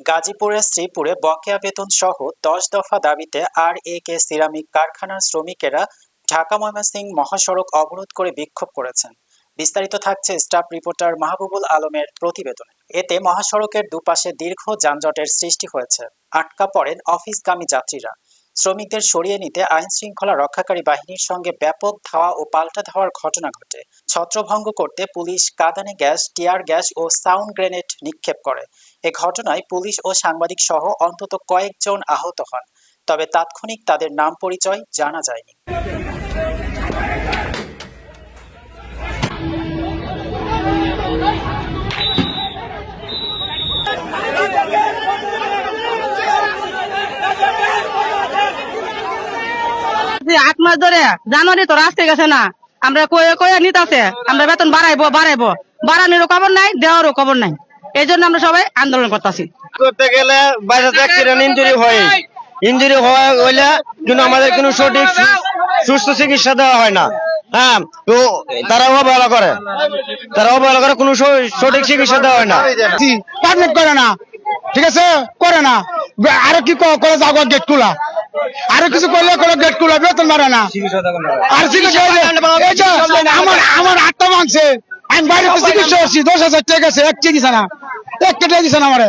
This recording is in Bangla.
গাজীপুরের শ্রীপুরে বকেয়া বেতন সহ দশ দফা দাবিতে আর এ কে সিরামিক কারখানার শ্রমিকেরা ঢাকা ময়মনসিংহ মহাসড়ক অবরোধ করে বিক্ষোভ করেছেন। বিস্তারিত থাকছে স্টাফ রিপোর্টার মাহবুবুল আলমের প্রতিবেদনে। এতে মহাসড়কের দুপাশে দীর্ঘ যানজটের সৃষ্টি হয়েছে। আটকা পড়েন অফিসগামী যাত্রীরা। শ্রমিকদের সরিয়ে নিতে আইন শৃঙ্খলা রক্ষাকারী বাহিনীর সঙ্গে ব্যাপক ধাওয়া ও পাল্টা ধাওয়ার ঘটনা ঘটে। ছত্রভঙ্গ করতে পুলিশ কাদানে গ্যাস, টিয়ার গ্যাস ও সাউন্ড গ্রেনেড নিক্ষেপ করে। এ ঘটনায় পুলিশ ও সাংবাদিক সহ অন্তত কয়েকজন আহত হন, তবে তাৎক্ষণিক তাদের নাম পরিচয় জানা যায়নি। যে আট মাস ধরে জানুয়ারি তো আসতে গেছে না। আমরা কয়ে কয়ে নিতেছে আমরা বেতন বাড়াইবো বাড়াইবো। বাড়ানোরও খবর নাই দেওয়ারও খবর নাই। এই জন্য আমরা সবাই আন্দোলন করতেছি। করতে গেলে অ্যাক্সিডেন্ট ইঞ্জুরি হয়। ইঞ্জুরি হওয়া হইলে কিন্তু আমাদের কোনো সঠিক সুস্থ চিকিৎসা দেওয়া হয় না। হ্যাঁ তো তারা অবহেলা করে। তারা অবহেলা করে কোনো সঠিক চিকিৎসা দেওয়া হয় না। পারমিট করে না। ঠিক আছে? করে না। আরও কি ক- করে যাব গেট খোলা। আরও কিছু করলে কোনো গেট খুলে বেতন বাড়ে না। আর আমার আমার আটটা মানছে। আমি বাইরে চিকিৎসা করছি, দশ হাজার টাকা আছে, এক চিকিৎসা না। এক কেটে দিছে না আমারে।